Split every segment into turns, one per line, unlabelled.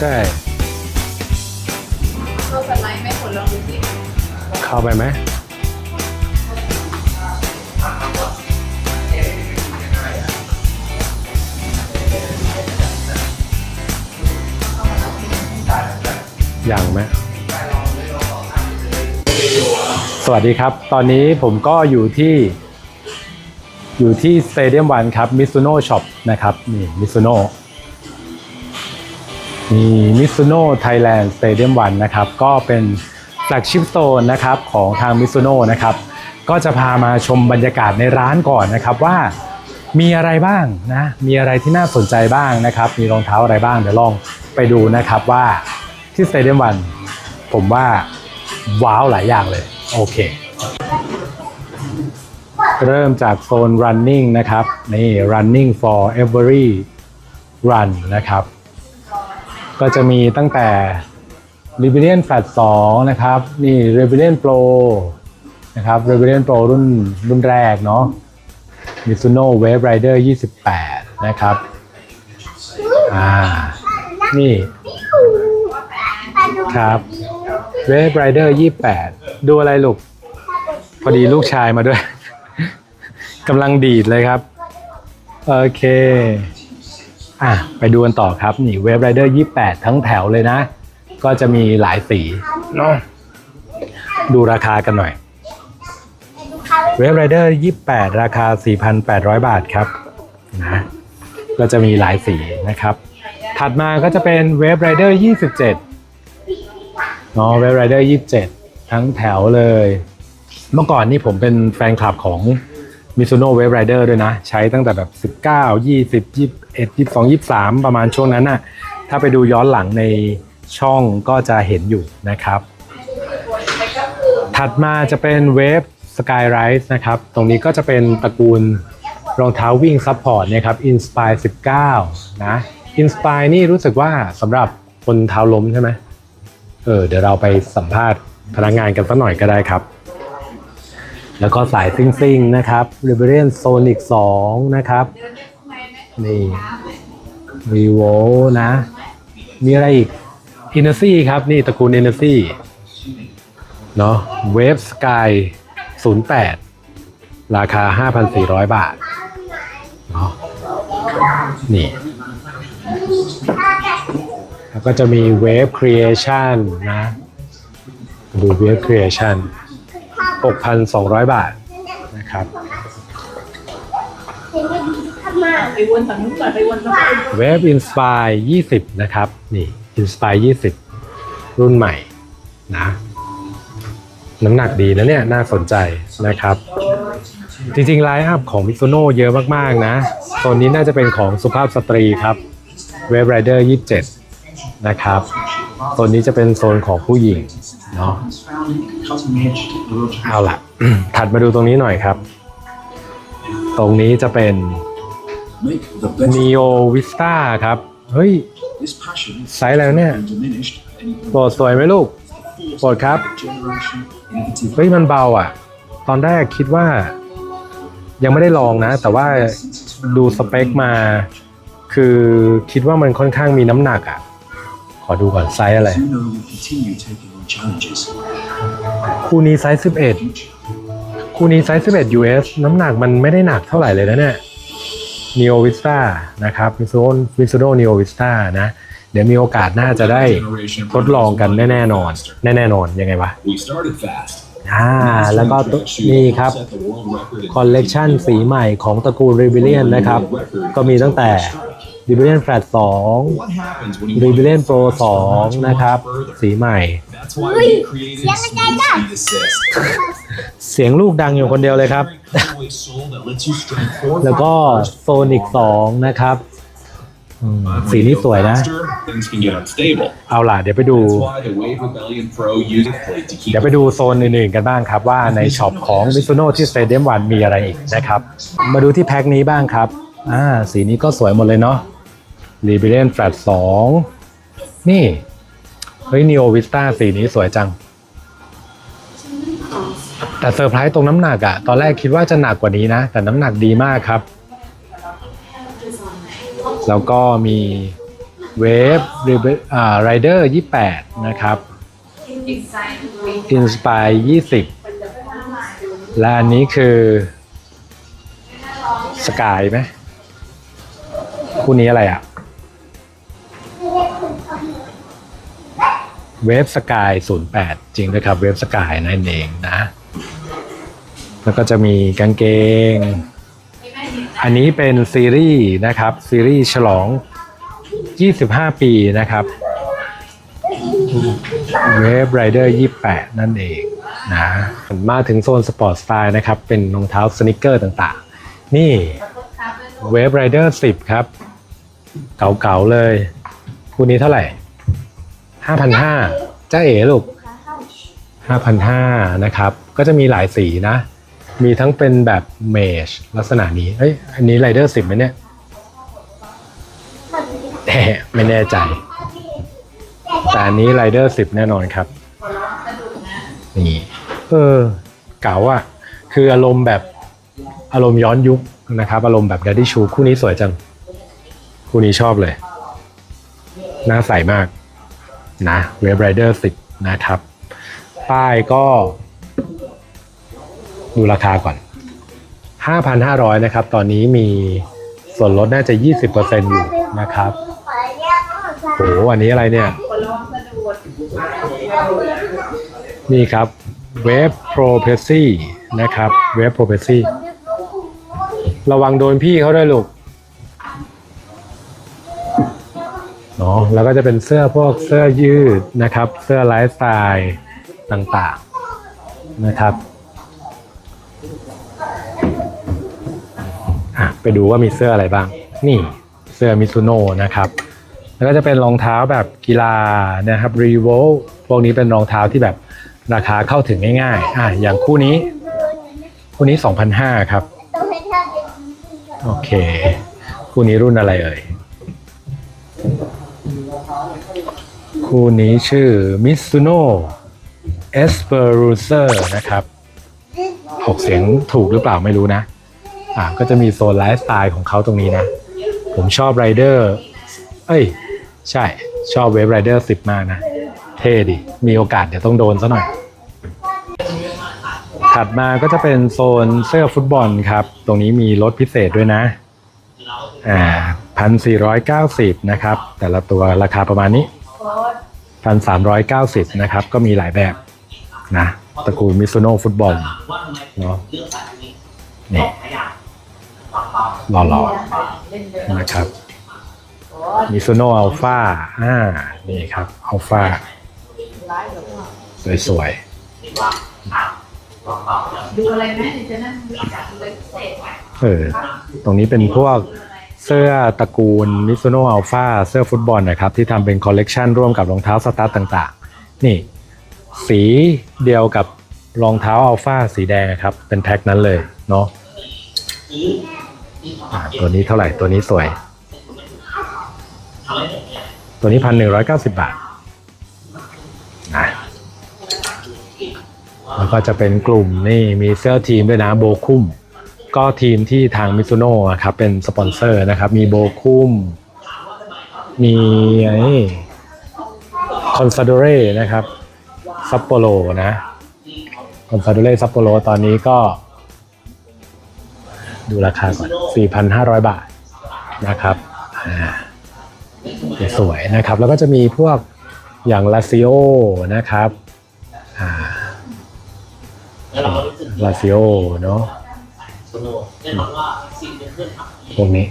ใช่
เราสไลด์ไม่ผลลองดูสิ
เข้าไปไหมยังไหมสวัสดีครับ ตอนนี้ผมก็อยู่ที่ อยู่ที่สเตเดียมวันครับมิ z ุโน่ช็อปนะครับ นี่มิ z ุโน่ นี่มิ z ุโน่ไทยแลนด์สเตเดียมวันนะครับ ก็เป็นแฟลกชิพโซนนะครับของทางมิ z ุโน่นะครับ ก็จะพามาชมบรรยากาศในร้านก่อนนะครับว่ามีอะไรบ้างนะ มีอะไรที่น่าสนใจบ้างนะครับ มีรองเท้าอะไรบ้าง เดี๋ยวลองไปดูนะครับว่าที่สเตเดียมวันผมว่าว้าวหลายอย่างเลย โอเค เริ่มจากโซน running นะครับ นี่ running for every run นะครับ ก็จะมีตั้งแต่ Rebellion Flat 2 นะครับ นี่ Rebellion Pro นะครับ Rebellion Pro รุ่นรุ่นแรกเนาะ Mizuno Wave Rider 28 นะครับ อ่า นี่ ครับ Wave Rider 28 ดูอะไรลูก พอดีลูกชายมาด้วย กำลังดีดเลยครับ โอเค อะไปดูกันต่อครับนี่เวฟไรเดอร์28ทั้งแถวเลยนะ ก็จะมีหลายสีเนาะดูราคากันหน่อย เวฟไรเดอร์28ราคา4,800บาทครับนะก็จะมีหลายสีนะครับ ถัดมาก็จะเป็นเวฟไรเดอร์27เนาะเวฟไรเดอร์27ทั้งแถวเลย เมื่อก่อนนี่ผมเป็นแฟนคลับของ Mizuno Wave Rider ด้วยนะ ใช้ตั้งแต่แบบ 19 20 21 22 23 ประมาณช่วงนั้นน่ะถ้าไปดูย้อนหลังในช่องก็จะเห็นอยู่นะครับ ถัดมาจะเป็น Wave Skyrise นะครับ ตรงนี้ก็จะเป็นตระกูลรองเท้าวิ่งซัพพอร์ตเนี่ยครับ Inspire 19 นะ Inspire นี่รู้สึกว่าสำหรับคนเท้าล้มใช่ไหมเออเดี๋ยวเราไปสัมภาษณ์พนักงานกันสักหน่อยก็ได้ครับ แล้วก็สายซิ่งซิ่งนะครับ r e b e l i o n Sonic 2 นะครับ นี่ Revo นะ มีอะไรอีก i n e r c y ครับ นี่ตระกูล i n e r c y เนาะ Wave Sky 08 ราคา 5,400 บาทเนาะนี่ แล้วก็จะมี Wave Creation นะ ดู Wave Creation 6,200 บาทนะครับ
ไปวนฝั่งนู้นก่อนไปวนฝั่งนู้น
เวฟ Inspire 20 นะครับ นี่ Inspire 20 รุ่นใหม่นะ น้ำหนักดีนะเนี่ยน่าสนใจนะครับ จริงๆไลน์อัพของ Mizuno เยอะมากๆนะโซนนี้น่าจะเป็นของสุภาพสตรีครับ Wave Rider 27 นะครับโซนนี้จะเป็นโซนของผู้หญิงเนาะ เอาล่ะถัดมาดูตรงนี้หน่อยครับ ตรงนี้จะเป็น Neo Vista ครับ เฮ้ยไซส์อะไรวะเนี่ยโปรดสวยไหมลูกโปรดครับ เฮ้ยมันเบาอะ ตอนแรกคิดว่า ยังไม่ได้ลองนะ แต่ว่าดูสเปคมา คือคิดว่ามันค่อนข้างมีน้ำหนักอะ ขอดูก่อนไซส์อะไร คู่นี้ไซส์11 คู่นี้ไซส์11 US น้ำหนักมันไม่ได้หนักเท่าไหร่เลยนะเนี่ย Neo Vista นะครับ Mizuno Mizuno Neo Vista นะ เดี๋ยวมีโอกาสน่าจะได้ทดลองกันแน่ๆนอน แน่ๆนอน ยังไงวะ
We started fast.
อ่าแล้วก็ตัวนี่ครับคอลเลกชันสีใหม่ของตระกูล Rebellion นะครับ ก็มีตั้งแต่ Rebellion Flat 2
What happens when you
Rebellion Pro 2 นะครับ สีใหม่
That's why we created Speed Assist.
เสียงลูกดังอยู่คนเดียวเลยครับ
Always sole that lets you strength four
แล้วก็ Sonic 2 นะครับอืมสีนี้สวยนะ
Faster, things can get unstable.
เอาล่ะ เดี๋ยวไปดู
That's why the Wave Rebellion Pro uses plate to keep
เดี๋ยวไปดูโซนอื่นๆกันบ้างครับ ว่าในช็อปของ Mizuno ที่ Stadium 1มีอะไรอีกนะครับ มาดูที่แพ็คนี้บ้างครับ อ่า สีนี้ก็สวยหมดเลยเนาะ Rebellion Flat 2นี่ เฮ้ย Neo Vista สีนี้สวยจัง แต่เซอร์ไพรส์ตรงน้ำหนักอะตอนแรกคิดว่าจะหนักกว่านี้นะ แต่น้ำหนักดีมากครับ แล้วก็มีเวฟอ่าไรเดอร์ยี่แปดนะครับ
อิน
สปายยี่สิบและอันนี้คือสกายไหมคู่นี้อะไรอะ เวฟสกาย08 จริงนะครับเวฟสกายนั่นเองนะ แล้วก็จะมีกางเกง อันนี้เป็นซีรีส์นะครับ ซีรีส์ฉลอง 25 ปีนะครับเวฟไรเดอร์28 นั่นเองนะมาถึงโซนสปอร์ตสไตล์นะครับ เป็นรองเท้าสนิเกอร์ต่างๆ นี่เวฟไรเดอร์10 ครับ เก่าๆเลย คู่นี้เท่าไหร่ 5,500จ้าเอ๋ลูก5,500นห้านะครับ ก็จะมีหลายสีนะ มีทั้งเป็นแบบเมชลักษณะนี้ เอ้ย อันนี้ไรเดอร์10ไหมเนี่ยแหมไม่แน่ใจ แต่อันนี้ไรเดอร์10แน่นอนครับ นี่ เออ เก๋าอะ คืออารมณ์แบบอารมณ์ย้อนยุคนะครับ อารมณ์แบบดัดดี้ชู คู่นี้สวยจัง คู่นี้ชอบเลยน่าใส่มาก นะเวฟไรเดอร์10นะครับ ป้ายก็ ดูราคาก่อน 5,500 นะครับ ตอนนี้มีส่วนลดน่าจะ 20%อยู่นะครับโหอันนี้อะไรเนี่ย
นี่
ครับเวฟโปรเพซี่นะครับเวฟโปรเพซี่ระวังโดนพี่เขาด้วยลูก เนาะแล้วก็จะเป็นเสื้อพวกเสื้อยืดนะครับ เสื้อไลฟ์สไตล์ต่างๆนะครับไปดูว่ามีเสื้ออะไรบ้าง นี่เสื้อมิซูโน่นะครับ แล้วก็จะเป็นรองเท้าแบบกีฬานะครับรีโวพวกนี้เป็นรองเท้าที่แบบราคาเข้าถึงง่ายๆอะอย่างคู่นี้ คู่นี้ 2,500 ครับ โอเค คู่นี้รุ่นอะไรเอ่ย คู่นี้ชื่อ Mizuno Esperancer นะครับออกเสียงถูกหรือเปล่าไม่รู้นะ อะก็จะมีโซนไลฟ์สไตล์ของเขาตรงนี้นะ ผมชอบไรเดอร์เอ้ย ใช่ ชอบเวฟไรเดอร์สิบมากนะ เท่ดิ มีโอกาสเดี๋ยวต้องโดนซะหน่อย ถัดมาก็จะเป็นโซนเสื้อฟุตบอลครับ ตรงนี้มีลดพิเศษด้วยนะ อ่าพันสี่ร้อยเก้าสิบนะครับ แต่ละตัวราคาประมาณนี้ พันสามร้อยเก้าสิบนะครับ ก็มีหลายแบบนะตระกูลมิซูโน่ฟุตบอลเนาะนี่หล่อๆนะครับมิซูโน่อัลฟาอ่านี่ครับอัลฟาสวย
ดูอะไรไหมเดี๋ยวจะนั่งดูจากเลยพิเศษ
ๆเออ ตรงนี้เป็นพวกเสื้อตระกูลมิซูโน่อัลฟาเสื้อฟุตบอลนะครับ ที่ทำเป็นคอลเลกชันร่วมกับรองเท้าสตาร์ทต่างๆ นี่ สีเดียวกับรองเท้าอัลฟาสีแดงครับ เป็นแพ็คนั้นเลยเนาะตัวนี้เท่าไหร่ตัวนี้สวย ตัวนี้พันหนึ่งร้อยเก้าสิบบาทนะแล้วก็จะเป็นกลุ่มนี่มีเสื้อทีมด้วยนะโบคุ้ม ก็ทีมที่ทางมิซูโน่ครับเป็นสปอนเซอร์นะครับ มีโบคุมมีไอ้คอนซาโดเร่นะครับซัปโปโรนะคอนซาโดเร่ซัปโปโรตอนนี้ก็ ดูราคาก่อน 4,500 บาทนะครับอ่าสวยๆนะครับ แล้วก็จะมีพวกอย่างลาซิโอนะครับอ่าลาซิโอเนาะ พวกนี้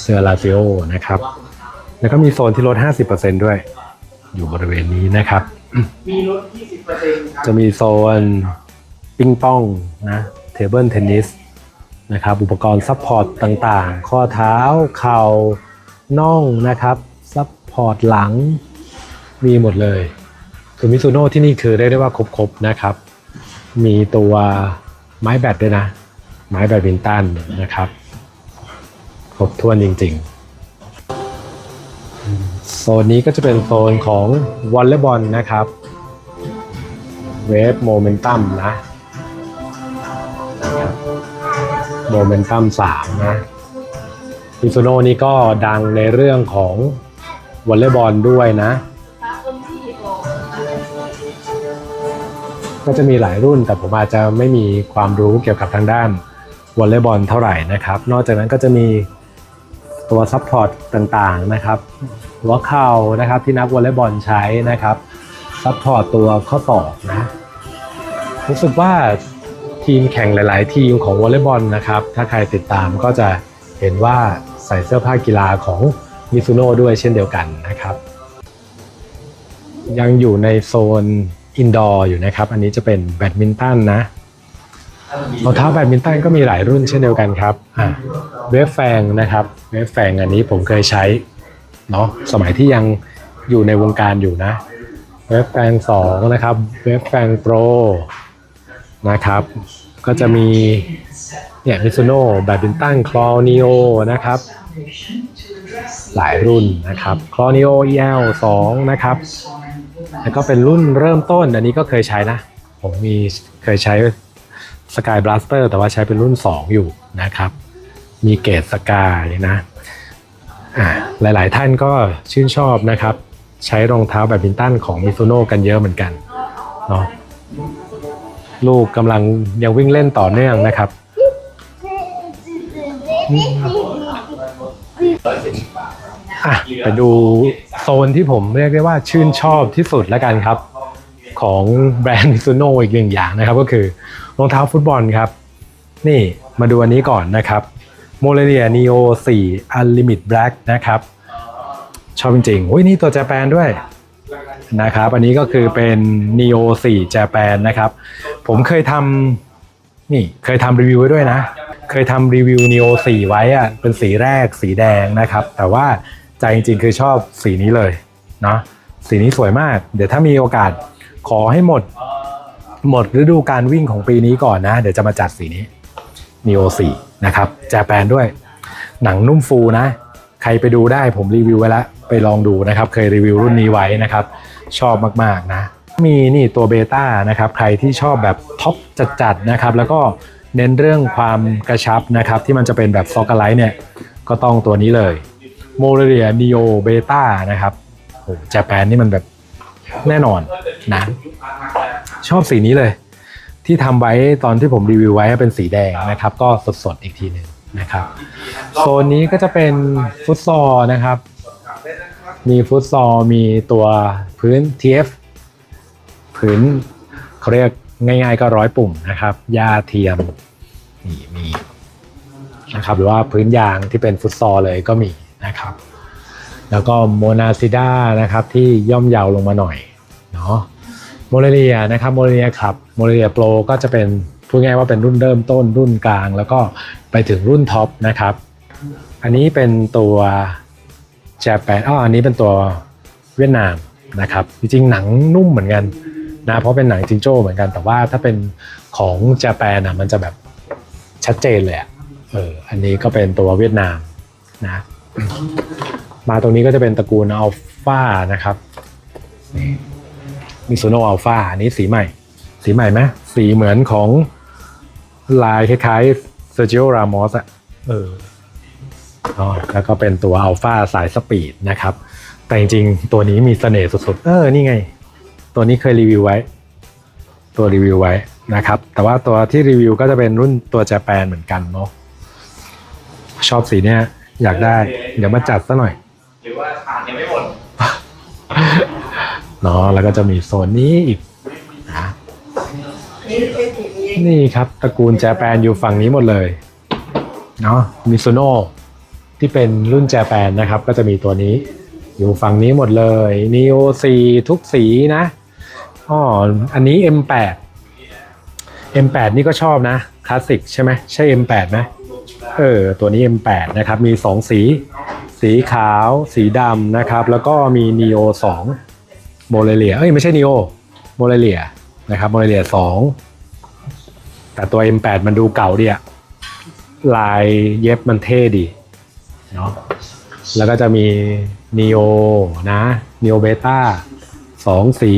เสื้อลาซิโอนะครับ แล้วก็มีโซนที่ลด 50%ด้วย อยู่บริเวณนี้นะครับ
มีลด 20%ครับ
จะมีโซนปิงปองนะเทเบิลเทนนิสนะครับ อุปกรณ์ซัพพอร์ตต่างๆ ข้อเท้า เข่า น่องนะครับ ซัพพอร์ตหลัง มีหมดเลย คือมิซูโน่ที่นี่คือเรียกได้ว่าครบๆนะครับ มีตัวไม้แบดด้วยนะ ไม้แบดมินตันนะครับ ครบถ้วนจริง ๆ โซนนี้ก็จะเป็นโซนของวอลเลย์บอลนะครับ เวฟโมเมนตัมนะโมเมนตัมสามนะมิซูโน่นี่ก็ดังในเรื่องของวอลเลย์บอลด้วยนะ ก็จะมีหลายรุ่นแต่ผมอาจจะไม่มีความรู้เกี่ยวกับทางด้าน วอลเลย์บอลเท่าไหร่นะครับ นอกจากนั้นก็จะมีตัวซัพพอร์ตต่างๆนะครับหัวเข่านะครับที่นักวอลเลย์บอลใช้นะครับซัพพอร์ตตัวข้อศอนะรู้สึกว่าทีมแข่งหลาย ๆ ทีมของวอลเลย์บอลนะครับ ถ้าใครติดตามก็จะเห็นว่าใส่เสื้อผ้ากีฬาของมิซูโน่ด้วยเช่นเดียวกันนะครับ ยังอยู่ในโซนอินดอร์อยู่นะครับ อันนี้จะเป็นแบดมินตันนะ รองเท้าแบดมินตันก็มีหลายรุ่นเช่นเดียวกันครับอะเวฟแฟงนะครับเวฟแฟงอันนี้ผมเคยใช้เนาะสมัยที่ยังอยู่ในวงการอยู่นะเวฟแฟงสองนะครับเวฟแฟงโปรนะครับ ก็จะมีเนี่ยมิซูโน่แบดมินตันคลอนิโอนะครับหลายรุ่นนะครับคลอนิโอ EL 2นะครับแล้วก็เป็นรุ่นเริ่มต้นอันนี้ก็เคยใช้นะ ผมมีเคยใช้ Sky Blaster แต่ว่าใช้เป็นรุ่น 2 อยู่นะครับ มีเกรดสกายนะอ่าหลายๆท่านก็ชื่นชอบนะครับ ใช้รองเท้าแบดมินตันของมิซูโน่กันเยอะเหมือนกันเนาะลูกกำลังยังวิ่งเล่นต่อเนื่องนะครับ อะไปดูโซนที่ผมเรียกได้ว่าชื่นชอบที่สุดแล้วกันครับ ของแบรนด์มิซูโน่อีกหนึ่งอย่างนะครับก็คือ รองเท้าฟุตบอลครับ นี่มาดูอันนี้ก่อนนะครับโมเลเรียนีโอ4 Unlimit Black นะครับ ชอบจริงๆอุ้ยนี่ตัว j จแปนด้วยนะครับอันนี้ก็คือเป็น Neo 4 Japan นะครับ ผมเคยทำนี่เคยทำรีวิวไว้ด้วยนะ เคยทำรีวิว Neo 4 ไว้อะเป็นสีแรกสีแดงนะครับ แต่ว่าใจจริงๆคือชอบสีนี้เลยเนาะสีนี้สวยมาก เดี๋ยวถ้ามีโอกาสขอให้หมด หมดฤดูการวิ่งของปีนี้ก่อนนะ เดี๋ยวจะมาจัดสีนี้ Neo 4นะครับแจแปนด้วย หนังนุ่มฟูนะ ใครไปดูได้ผมรีวิวไว้แล้ว ไปลองดูนะครับ เคยรีวิวรุ่นนี้ไว้นะครับ ชอบมากๆนะ มีนี่ตัวเบต้านะครับ ใครที่ชอบแบบท็อปจัดๆนะครับ แล้วก็เน้นเรื่องความกระชับนะครับ ที่มันจะเป็นแบบซอกไลท์เนี่ย ก็ต้องตัวนี้เลยโมเรียนีโอเบต้านะครับโอ้แจแปนนี่มันแบบแน่นอนนะ ชอบสีนี้เลย ที่ทำไว้ตอนที่ผมรีวิวไว้เป็นสีแดงนะครับ ก็สดๆอีกทีหนึ่งนะครับโซนนี้ก็จะเป็นฟุตซอลนะครับ มีฟุตซอลมีตัวพื้น TF พื้นเขาเรียกง่ายๆก็ร้อยปุ่มนะครับหญ้าเทียมนี่มีนะครับหรือว่าพื้นยางที่เป็นฟุตซอลเลยก็มีนะครับ แล้วก็โมนาซิด้านะครับที่ย่อมเยาวลงมาหน่อยเนาะ โมเรเลียนะครับโมเรเลียครับโมเรเลียโปรก็จะเป็นพูดง่ายว่าเป็นรุ่นเริ่มต้นรุ่นกลาง แล้วก็ไปถึงรุ่นท็อปนะครับ อันนี้เป็นตัวแจแปนอ้ออันนี้เป็นตัวเวียดนามนะครับ จริงๆหนังนุ่มเหมือนกันนะเพราะเป็นหนังจิงโจ้เหมือนกันแต่ว่าถ้าเป็นของแจแปนอะมันจะแบบชัดเจนเลยอะเอออันนี้ก็เป็นตัวเวียดนามนะมาตรงนี้ก็จะเป็นตระกูลอัลฟานะครับ มิซูโนอัลฟาอันนี้สีใหม่ สีใหม่ไหมสีเหมือนของลายคล้ายๆเซอร์จิโอรามอสอะเอออ๋อแล้วก็เป็นตัวอัลฟาสายสปีดนะครับ แต่จริงๆ ตัวนี้มีเสน่ห์สุดๆ เออ นี่ไง ตัวนี้เคยรีวิวไว้ ตัวรีวิวไว้นะครับ แต่ว่าตัวที่รีวิวก็จะเป็นรุ่นตัวแจแปนเหมือนกันเนาะ ชอบสีเนี้ยอยากได้ เดี๋ยวมาจัดซะหน่อย
หรือว่าทานยังไม่หมด
เนาะแล้วก็จะมีโซนนี้อีกนะนี่ครับตระกูลแจแปนอยู่ฝั่งนี้หมดเลยเนาะมิซูโน่ที่เป็นรุ่นแจแปนนะครับ ก็จะมีตัวนี้ อยู่ฝั่งนี้หมดเลยนีโอซีทุกสีนะอ๋ออันนี้ M8 M8 นี่ก็ชอบนะคลาสสิกใช่ไหมใช่ M8 ไหมเออตัวนี้ M8 นะครับ มี 2 สี สีขาว สีดำนะครับ แล้วก็มี Neo 2 โมเลเลียเอ้ยไม่ใช่ Neo โมเลเลียนะครับโมเลเลีย2แต่ตัว M8 มันดูเก่าดีอะลายเย็บมันเท่ดีเนาะแล้วก็จะมี Neo นะ Neo Beta 2สี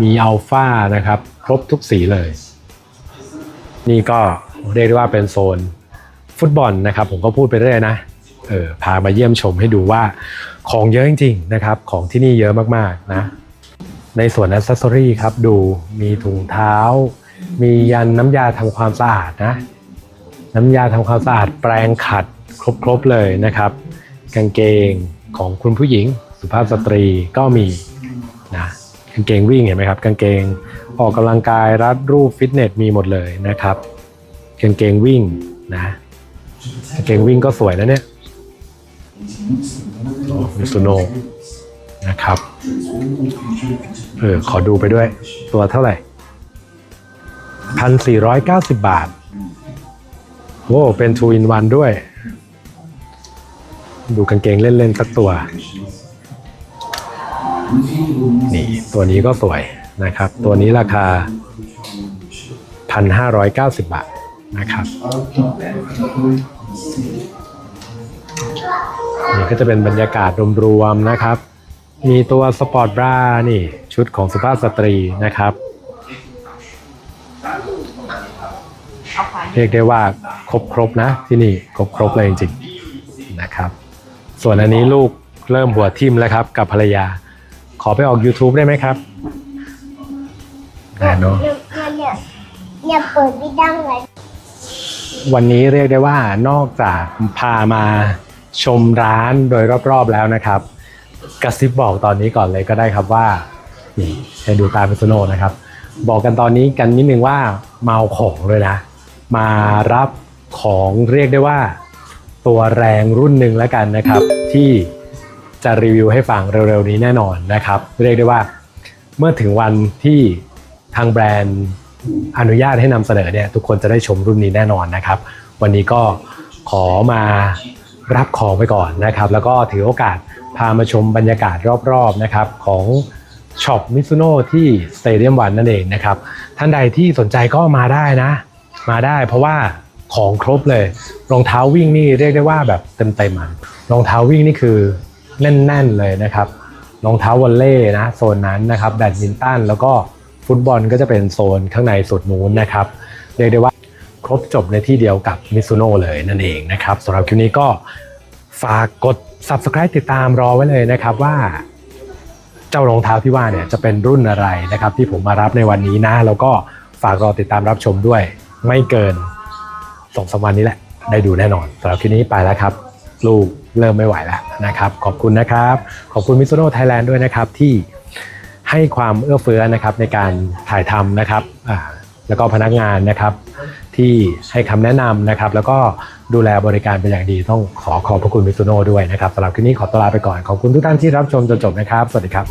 มีอัลฟานะครับ ครบทุกสีเลย นี่ก็เรียกได้ว่าเป็นโซนฟุตบอลนะครับ ผมก็พูดไปเรื่อยนะ เออพามาเยี่ยมชมให้ดูว่า ของเยอะจริงๆนะครับ ของที่นี่เยอะมากๆนะ ในส่วนอ c เซสซอรี่ครับดูมีถุงเท้า มียันน้ำยาทำความสะอาดนะ น้ำยาทำความสะอาดแปรงขัดครบๆเลยนะครับ กางเกงของคุณผู้หญิงสุภาพสตรีก็มีนะกางเกงวิ่งเห็นไหมครับ กางเกงออกกำลังกายรัดรูปฟิตเนสมีหมดเลยนะครับกางเกงวิ่งนะกางเกงวิ่งก็สวยนะเนี่ย มิซูโน่นะครับ เออ ขอดูไปด้วย ตัวเท่าไหร่พันสี่ร้อยเก้าสิบบาทโอ้เป็น two in one ด้วย ดูกางเกงเล่น ๆ สักตัว นี่ตัวนี้ก็สวยนะครับ ตัวนี้ราคา 1,590 บาทนะครับ นี่ก็จะเป็นบรรยากาศรวมๆนะครับ มีตัวสปอร์ตบรานี่ ชุดของสุภาพสตรีนะครับ
เรี
ยกได้ว่าครบครบๆนะที่นี่ครบครบๆเลยจริงๆนะครับ ส่วนอันนี้ลูกเริ่มหัวทิ่มแล้วครับ กับภรรยา ขอไปออก YouTube ได้ไหมครับได้เนอะ
อย่าอย่าเปิดไม่ดังเลย
วันนี้เรียกได้ว่านอกจากพามาชมร้านโดยรอบๆแล้วนะครับ กระซิบบอกตอนนี้ก่อนเลยก็ได้ครับว่าให้ดูตาพิซโนนะครับ บอกกันตอนนี้กันนิดนึงว่าเมาของเลยนะ มารับของเรียกได้ว่า ตัวแรงรุ่นหนึ่งแล้วกันนะครับ ที่จะรีวิวให้ฟังเร็วๆนี้แน่นอนนะครับ เรียกได้ว่า เมื่อถึงวันที่ทางแบรนด์ อนุญาตให้นำเสนอเนี่ยทุกคนจะได้ชมรุ่นนี้แน่นอนนะครับ วันนี้ก็ขอมารับของไปก่อนนะครับ แล้วก็ถือโอกาสพามาชมบรรยากาศรอบๆนะครับของช็อปมิซุโน่ที่สเตเดียมวันนั่นเองนะครับ ท่านใดที่สนใจก็มาได้นะ มาได้เพราะว่าของครบเลย รองเท้าวิ่งนี่เรียกได้ว่าแบบเต็มๆอะรองเท้าวิ่งนี่คือแน่น ๆเลยนะครับรองเท้าวอลเล่นะโซนนั้นนะครับแบดมินตันแล้วก็ ฟุตบอลก็จะเป็นโซนข้างในสุดนู้นนะครับเรียกได้ว่าครบจบในที่เดียวกับมิซูโน่เลยนั่นเองนะครับสำหรับคลิปนี้ก็ฝากกด subscribe ติดตามรอไว้เลยนะครับว่า เจ้ารองเท้าที่ว่าเนี่ยจะเป็นรุ่นอะไรนะครับ ที่ผมมารับในวันนี้นะแล้วก็ฝากรอติดตามรับชมด้วย ไม่เกินสองสามวันนี้แหละ ได้ดูแน่นอนสำหรับคลิปนี้ไปแล้วครับ ลูกเริ่มไม่ไหวแล้วนะครับ ขอบคุณนะครับ ขอบคุณมิ z ุโน่ไทยแลนด์ด้วยนะครับที่ ให้ความเอื้อเฟื้อนะครับในการถ่ายทำนะครับแล้วก็พนักงานนะครับที่ให้คำแนะนำนะครับ แล้วก็ดูแลบริการเป็นอย่างดีต้องขอขอบพระคุณมิซูโน่ด้วยนะครับสำหรับคลิปนี้ขอตลาไปก่อนขอบคุณทุกท่านที่รับชมจนจบนะครับ สวัสดีครับ